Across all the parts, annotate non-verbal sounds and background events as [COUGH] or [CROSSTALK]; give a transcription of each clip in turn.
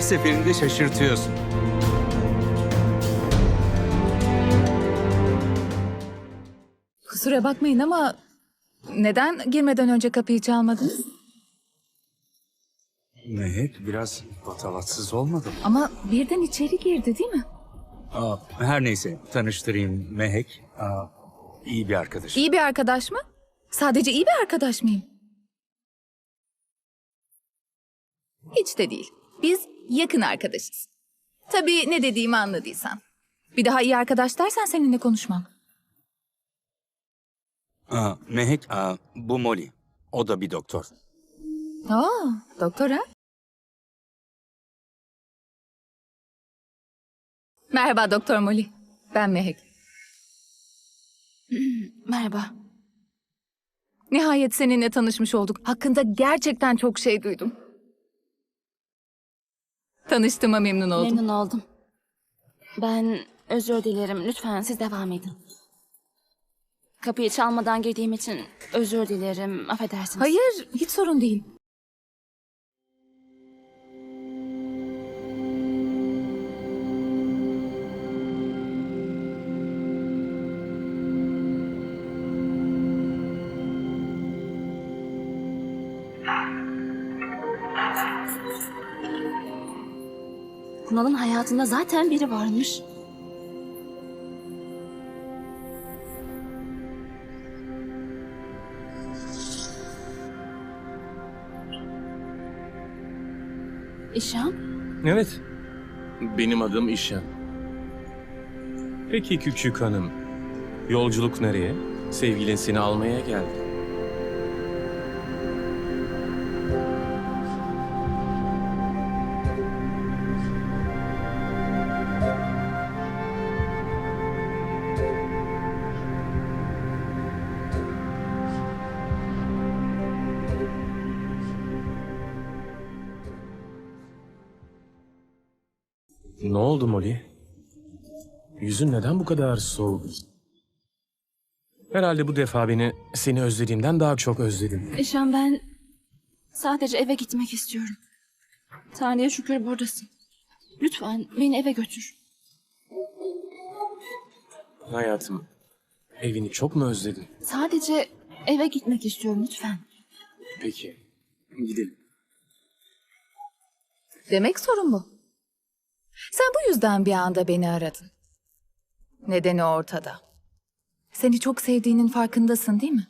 her seferinde şaşırtıyorsun. Kusura bakmayın ama neden girmeden önce kapıyı çalmadınız? Mehek biraz patavatsız olmadı mı? Ama birden içeri girdi değil mi? Aa, her neyse tanıştırayım Mehek. Aa, iyi bir arkadaş. İyi bir arkadaş mı? Sadece iyi bir arkadaş mıyım? Hiç de değil. Biz yakın arkadaşız. Tabii ne dediğimi anladıysan. Bir daha iyi arkadaş dersen seninle konuşmam. Aa, Mehek aa, bu Molly. O da bir doktor. Aa, doktor ha? Merhaba Doktor Molly. Ben Mehek. [CLEARS THROAT] Merhaba. Nihayet seninle tanışmış olduk. Hakkında gerçekten çok şey duydum. Tanıştığıma memnun oldum. Memnun oldum. Ben özür dilerim. Lütfen siz devam edin. Kapıyı çalmadan girdiğim için özür dilerim. Affedersiniz. Hayır, hiç sorun değil. Kunal'ın hayatında zaten biri varmış. İşan? Evet. Benim adım İşan. Peki küçük hanım. Yolculuk nereye? Sevgilin seni almaya geldi. Kadar soğuk? Herhalde bu defa beni seni özlediğimden daha çok özledim. İşan ben sadece eve gitmek istiyorum. Tanrı'ya şükür buradasın. Lütfen beni eve götür. Hayatım, evini çok mu özledin? Sadece eve gitmek istiyorum lütfen. Peki, gidelim. Demek sorun bu. Sen bu yüzden bir anda beni aradın. Nedeni ortada. Seni çok sevdiğinin farkındasın değil mi?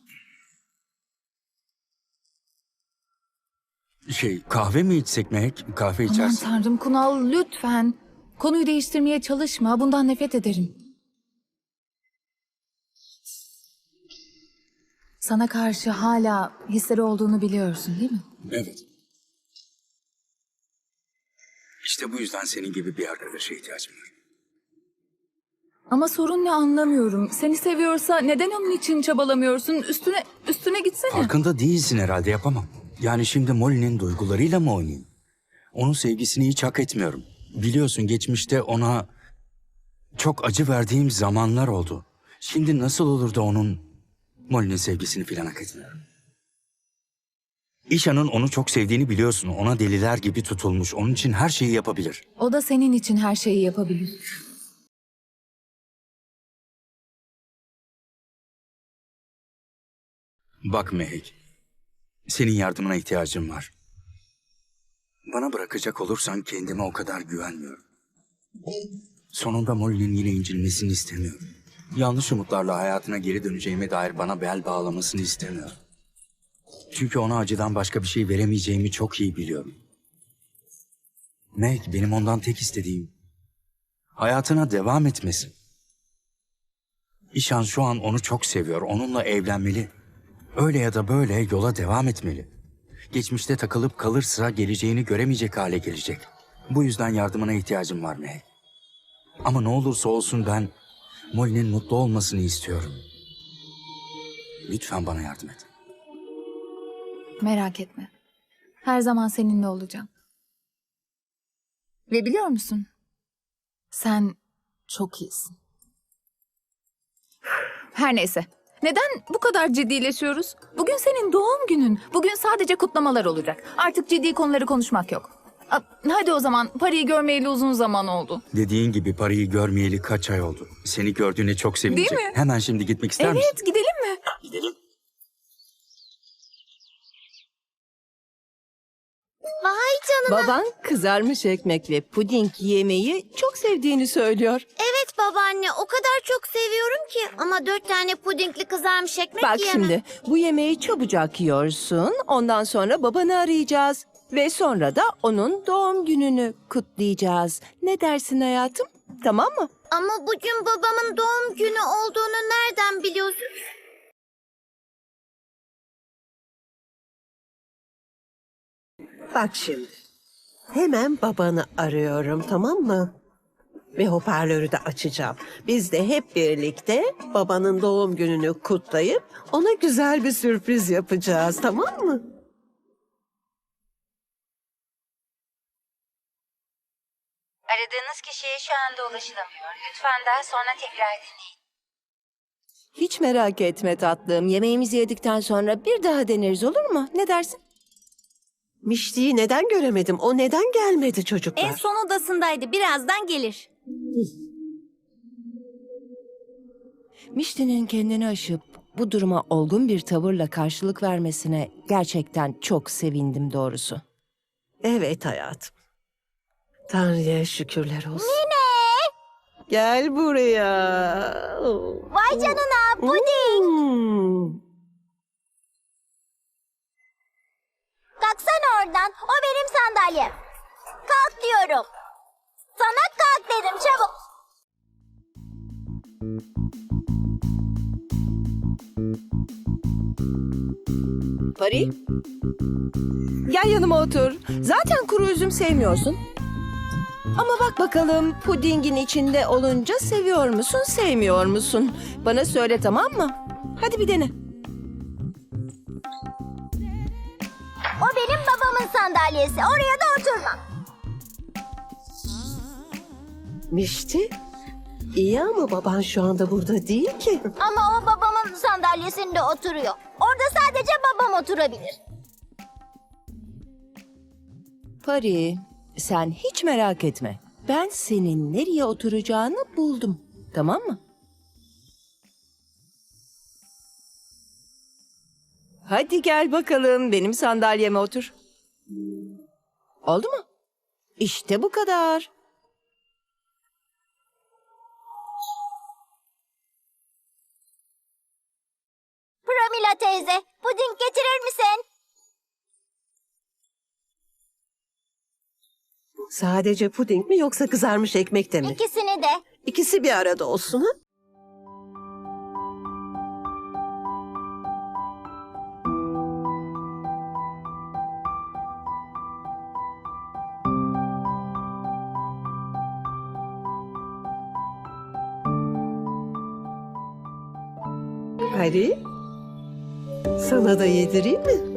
Şey kahve mi içsek Mehek? Kahve Aman içersin. tanrım Kunal lütfen. Konuyu değiştirmeye çalışma. Bundan nefret ederim. Sana karşı hala hisleri olduğunu biliyorsun değil mi? Evet. İşte bu yüzden senin gibi bir arkadaşa ihtiyacım var. Ama sorun ne anlamıyorum. Seni seviyorsa neden onun için çabalamıyorsun? Üstüne üstüne gitsene. Farkında değilsin herhalde yapamam. Yani şimdi Molly'nin duygularıyla mı oynayayım? Onun sevgisini hiç hak etmiyorum. Biliyorsun geçmişte ona çok acı verdiğim zamanlar oldu. Şimdi nasıl olur da onun Molly'nin sevgisini filan hak etmiyorum. İşan'ın onu çok sevdiğini biliyorsun. Ona deliler gibi tutulmuş. Onun için her şeyi yapabilir. O da senin için her şeyi yapabilir. Bak Mehek, senin yardımına ihtiyacım var. Bana bırakacak olursan kendime o kadar güvenmiyorum. Sonunda Molly'nin yine incilmesini istemiyorum. Yanlış umutlarla hayatına geri döneceğime dair bana bel bağlamasını istemiyorum. Çünkü ona acıdan başka bir şey veremeyeceğimi çok iyi biliyorum. Meg benim ondan tek istediğim hayatına devam etmesi. İşan şu an onu çok seviyor. Onunla evlenmeli. Öyle ya da böyle yola devam etmeli. Geçmişte takılıp kalırsa geleceğini göremeyecek hale gelecek. Bu yüzden yardımına ihtiyacım var Meg. Ama ne olursa olsun ben Molly'nin mutlu olmasını istiyorum. Lütfen bana yardım et. Merak etme. Her zaman seninle olacağım. Ve biliyor musun? Sen çok iyisin. Her neyse. Neden bu kadar ciddileşiyoruz? Bugün senin doğum günün. Bugün sadece kutlamalar olacak. Artık ciddi konuları konuşmak yok. Hadi o zaman parayı görmeyeli uzun zaman oldu. Dediğin gibi parayı görmeyeli kaç ay oldu. Seni gördüğüne çok sevinecek. Değil mi? Hemen şimdi gitmek ister misin? Evet gidelim mi? Gidelim. Vay canına. Baban kızarmış ekmek ve puding yemeyi çok sevdiğini söylüyor. Evet babaanne o kadar çok seviyorum ki. Ama dört tane pudingli kızarmış ekmek Bak yiyemem. şimdi bu yemeği çabucak yiyorsun. Ondan sonra babanı arayacağız. Ve sonra da onun doğum gününü kutlayacağız. Ne dersin hayatım? Tamam mı? Ama bugün babamın doğum günü olduğunu nereden biliyorsun? Bak şimdi. Hemen babanı arıyorum tamam mı? Ve hoparlörü de açacağım. Biz de hep birlikte babanın doğum gününü kutlayıp ona güzel bir sürpriz yapacağız tamam mı? Aradığınız kişiye şu anda ulaşılamıyor. Lütfen daha sonra tekrar deneyin. Hiç merak etme tatlım. Yemeğimizi yedikten sonra bir daha deneriz olur mu? Ne dersin? Mişti'yi neden göremedim? O neden gelmedi çocuklar? En son odasındaydı. Birazdan gelir. Mişti'nin kendini aşıp bu duruma olgun bir tavırla karşılık vermesine gerçekten çok sevindim doğrusu. Evet hayatım. Tanrı'ya şükürler olsun. Nine! Gel buraya. Vay canına puding. Hmm. Kalksana oradan. O benim sandalyem. Kalk diyorum. Sana kalk dedim çabuk. Pari? Gel yanıma otur. Zaten kuru üzüm sevmiyorsun. Ama bak bakalım pudingin içinde olunca seviyor musun, sevmiyor musun? Bana söyle tamam mı? Hadi bir dene. Babamın sandalyesi. Oraya da oturmam. Mişti? İyi ama baban şu anda burada değil ki. Ama o babamın sandalyesinde oturuyor. Orada sadece babam oturabilir. Pari, sen hiç merak etme. Ben senin nereye oturacağını buldum. Tamam mı? Hadi gel bakalım benim sandalyeme otur. Oldu mu? İşte bu kadar. Pramila teyze, puding getirir misin? Sadece puding mi yoksa kızarmış ekmek de mi? İkisini de. İkisi bir arada olsun ha? Hadi. Sana da yedireyim mi?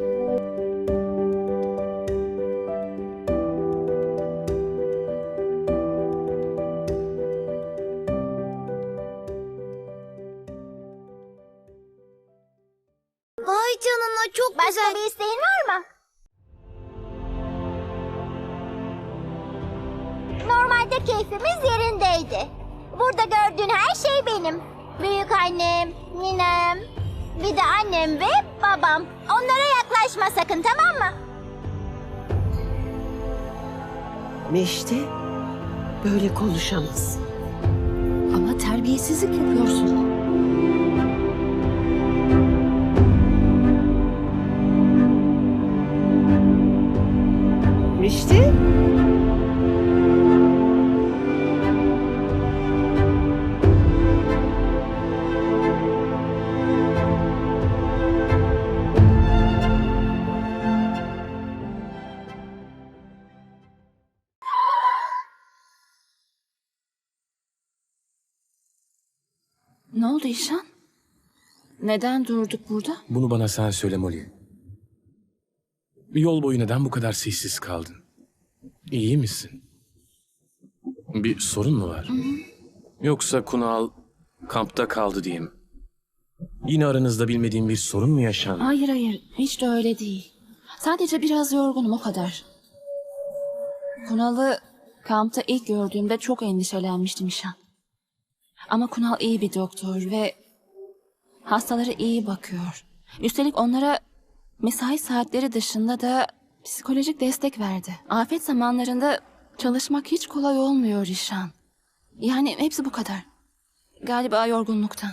Konuşamaz. Ama terbiyesizlik yapıyorsun. Neden durduk burada? Bunu bana sen söyle Molly. Yol boyu neden bu kadar sessiz kaldın? İyi misin? Bir sorun mu var? Yoksa Kunal kampta kaldı diye mi? Yine aranızda bilmediğim bir sorun mu yaşandı? Hayır hayır hiç de öyle değil. Sadece biraz yorgunum o kadar. Kunal'ı kampta ilk gördüğümde çok endişelenmiştim İşan. Ama Kunal iyi bir doktor ve hastalara iyi bakıyor. Üstelik onlara mesai saatleri dışında da psikolojik destek verdi. Afet zamanlarında çalışmak hiç kolay olmuyor İşan. Yani hepsi bu kadar. Galiba yorgunluktan.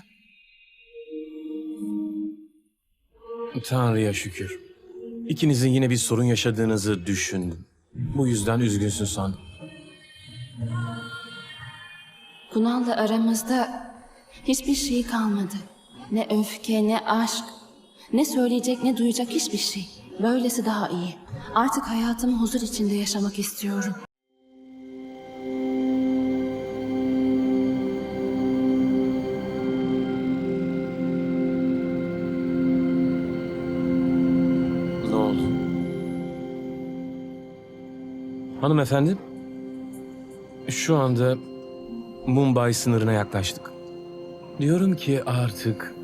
Tanrı'ya şükür. İkinizin yine bir sorun yaşadığınızı düşündüm. Bu yüzden üzgünsün sandım. Kunal'la aramızda hiçbir şey kalmadı. Ne öfke, ne aşk, ne söyleyecek, ne duyacak hiçbir şey. Böylesi daha iyi. Artık hayatımı huzur içinde yaşamak istiyorum. Ne oldu? Hanımefendi, şu anda Mumbai sınırına yaklaştık. Diyorum ki artık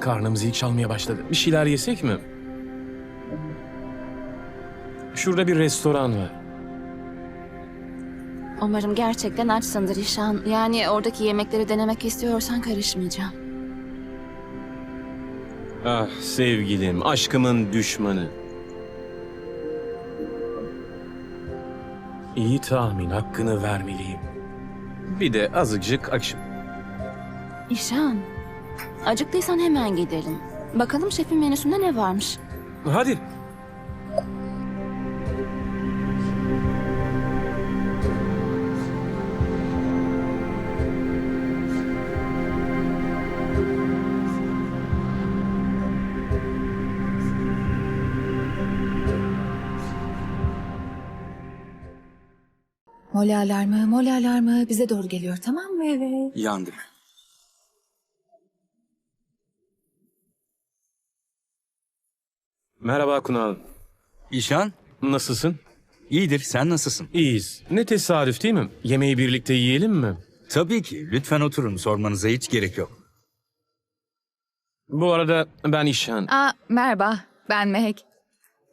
karnımız ilk çalmaya başladı. Bir şeyler yesek mi? Şurada bir restoran var. Umarım gerçekten açsındır İşan. Yani oradaki yemekleri denemek istiyorsan karışmayacağım. Ah sevgilim, aşkımın düşmanı. İyi tahmin, hakkını vermeliyim. Bir de azıcık akşam. İşan, acıktıysan hemen gidelim. Bakalım şefin menüsünde ne varmış. Hadi. Mole alarmı, mole alarmı bize doğru geliyor tamam mı? Evet. Yandım. Merhaba Kunal. İşan, Nasılsın? iyidir. Sen nasılsın? İyiyiz. Ne tesadüf değil mi? Yemeği birlikte yiyelim mi? Tabii ki. Lütfen oturun. Sormanıza hiç gerek yok. Bu arada ben İşhan. Aa, merhaba, ben Mehek.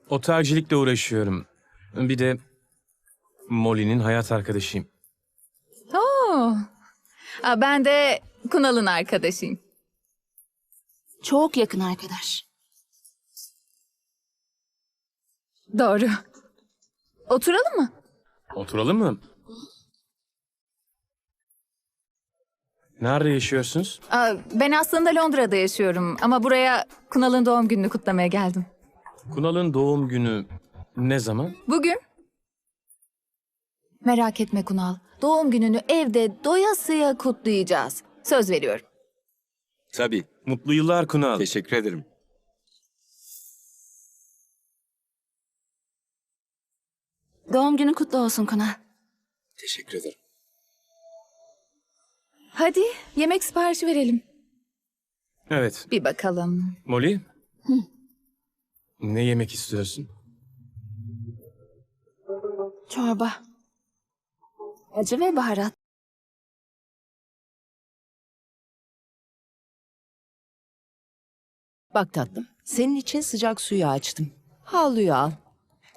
Otelcilikle uğraşıyorum. Bir de Molly'nin hayat arkadaşıyım. Oo. Aa, ben de Kunal'ın arkadaşıyım. Çok yakın arkadaş. Doğru. Oturalım mı? Oturalım mı? Nerede yaşıyorsunuz? Aa, ben aslında Londra'da yaşıyorum ama buraya Kunal'ın doğum gününü kutlamaya geldim. Kunal'ın doğum günü ne zaman? Bugün? Merak etme Kunal. Doğum gününü evde doyasıya kutlayacağız. Söz veriyorum. Tabii. Mutlu yıllar Kunal. Teşekkür ederim. Doğum günün kutlu olsun Kunal. Teşekkür ederim. Hadi yemek siparişi verelim. Evet. Bir bakalım. Molly? Ne yemek istiyorsun? Çorba. Acı ve baharat. Bak tatlım, senin için sıcak suyu açtım. Havluyu al.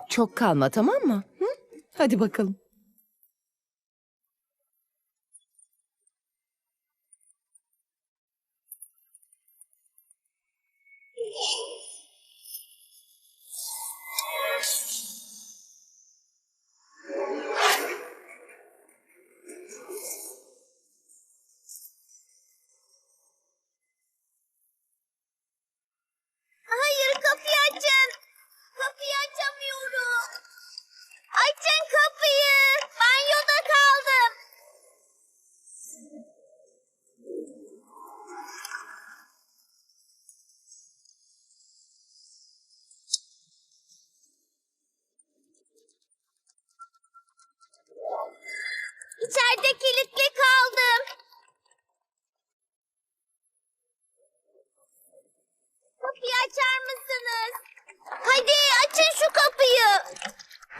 Çok kalma tamam mı? Hadi bakalım. Hayır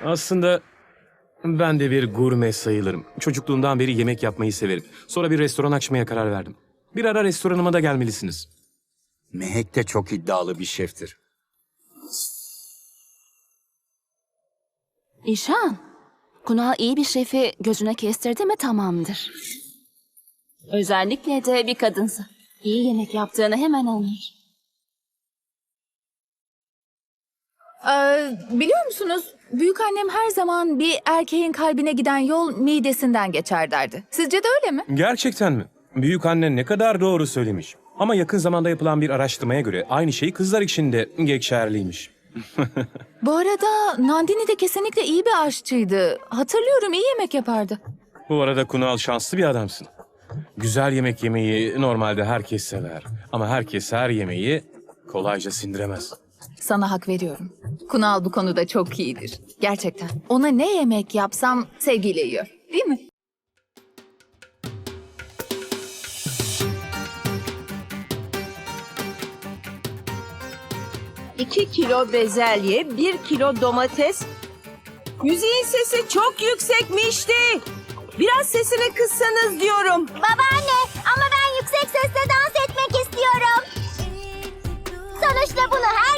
Aslında ben de bir gurme sayılırım. Çocukluğumdan beri yemek yapmayı severim. Sonra bir restoran açmaya karar verdim. Bir ara restoranıma da gelmelisiniz. Mehek de çok iddialı bir şeftir. İşan, Kunal iyi bir şefi gözüne kestirdi mi tamamdır. Özellikle de bir kadınsa. İyi yemek yaptığını hemen anlar. Ee, biliyor musunuz? Büyük annem her zaman bir erkeğin kalbine giden yol midesinden geçer derdi. Sizce de öyle mi? Gerçekten mi? Büyük annen ne kadar doğru söylemiş. Ama yakın zamanda yapılan bir araştırmaya göre aynı şey kızlar için de geçerliymiş. [LAUGHS] Bu arada Nandini de kesinlikle iyi bir aşçıydı. Hatırlıyorum iyi yemek yapardı. Bu arada Kunal şanslı bir adamsın. Güzel yemek yemeyi normalde herkes sever. Ama herkes her yemeği kolayca sindiremez. Sana hak veriyorum. Kunal bu konuda çok iyidir. Gerçekten. Ona ne yemek yapsam sevgiyle yiyor. Değil mi? İki kilo bezelye, bir kilo domates. Müziğin sesi çok yüksekmişti. Biraz sesini kıssanız diyorum. Babaanne ama ben yüksek sesle dans etmek istiyorum. Sonuçta bunu her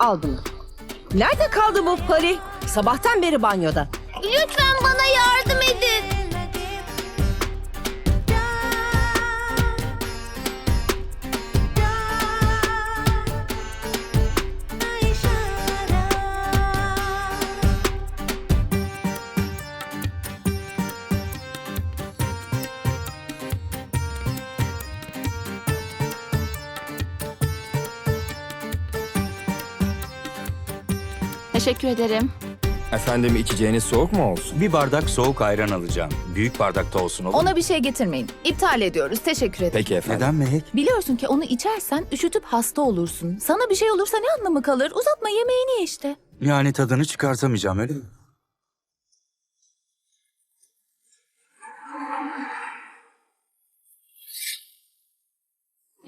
Al bunu. Nerede kaldı bu pari? Sabahtan beri banyoda. Lütfen bana yardım edin. Teşekkür ederim. Efendim içeceğiniz soğuk mu olsun? Bir bardak soğuk ayran alacağım. Büyük bardakta olsun olur mu? Ona bir şey getirmeyin. İptal ediyoruz. Teşekkür ederim. Peki efendim. Neden Mehek? Biliyorsun ki onu içersen üşütüp hasta olursun. Sana bir şey olursa ne anlamı kalır? Uzatma yemeğini ye işte. Yani tadını çıkartamayacağım öyle mi?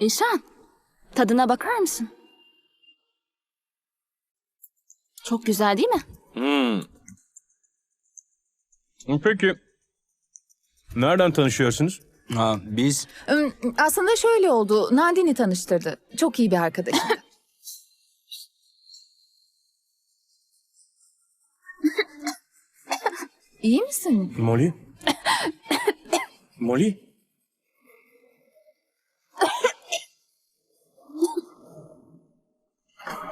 İşan, tadına bakar mısın? Çok güzel değil mi? Hmm. Peki. Nereden tanışıyorsunuz? Ha, biz Üm, Aslında şöyle oldu. Nandini tanıştırdı. Çok iyi bir arkadaşım. [LAUGHS] iyi misin? Molly? [LAUGHS] Molly?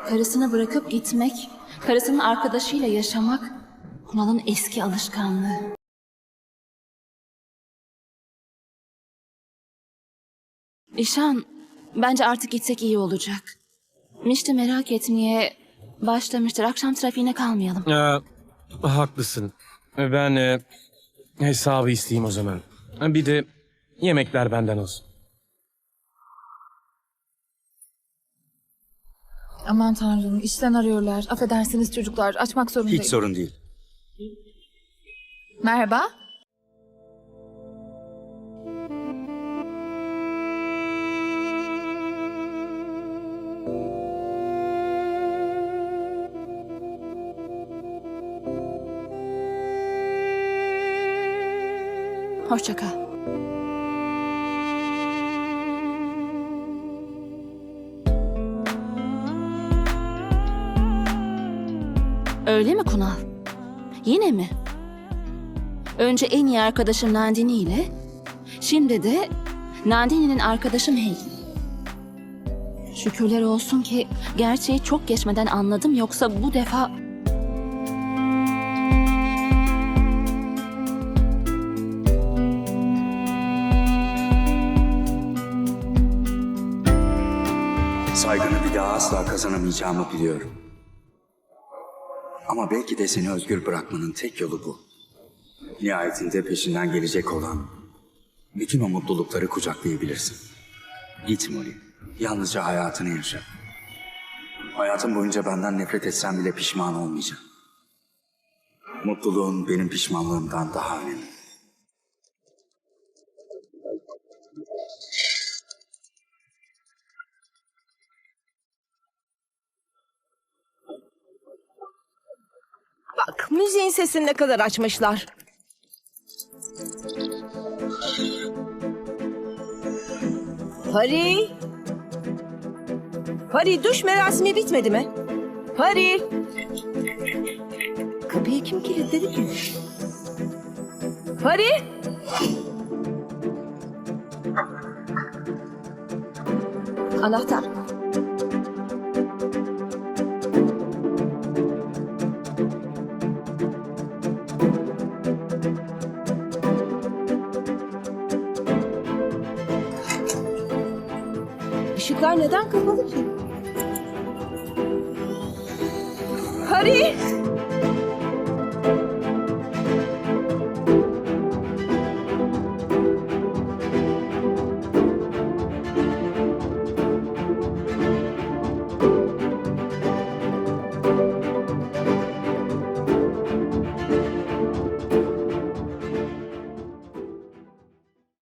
Karısını bırakıp gitmek, karısının arkadaşıyla yaşamak Kunal'ın eski alışkanlığı. İşan, bence artık gitsek iyi olacak. Mişti merak etmeye başlamıştır. Akşam trafiğine kalmayalım. Ee, haklısın. Ben e, hesabı isteyeyim o zaman. Bir de yemekler benden olsun. Aman tanrım işten arıyorlar. Affedersiniz çocuklar açmak zorundayım. hiç sorun değil. Merhaba. Hoşça kal. Öyle mi Kunal? Yine mi? Önce en iyi arkadaşım Nandini ile, şimdi de Nandini'nin arkadaşı Mel. Şükürler olsun ki gerçeği çok geçmeden anladım yoksa bu defa Saygını bir daha asla kazanamayacağımı biliyorum. Ama belki de seni özgür bırakmanın tek yolu bu. Nihayetinde peşinden gelecek olan bütün o mutlulukları kucaklayabilirsin. Git Molly. Yalnızca hayatını yaşa. Hayatım boyunca benden nefret etsen bile pişman olmayacağım. Mutluluğun benim pişmanlığımdan daha önemli. Müziğin sesini ne kadar açmışlar. Pari. Pari duş merasimi bitmedi mi? Pari! Kapıyı kim kilitledi ki? Pari! Anahtar. Işıklar neden kapalı ki? Pari!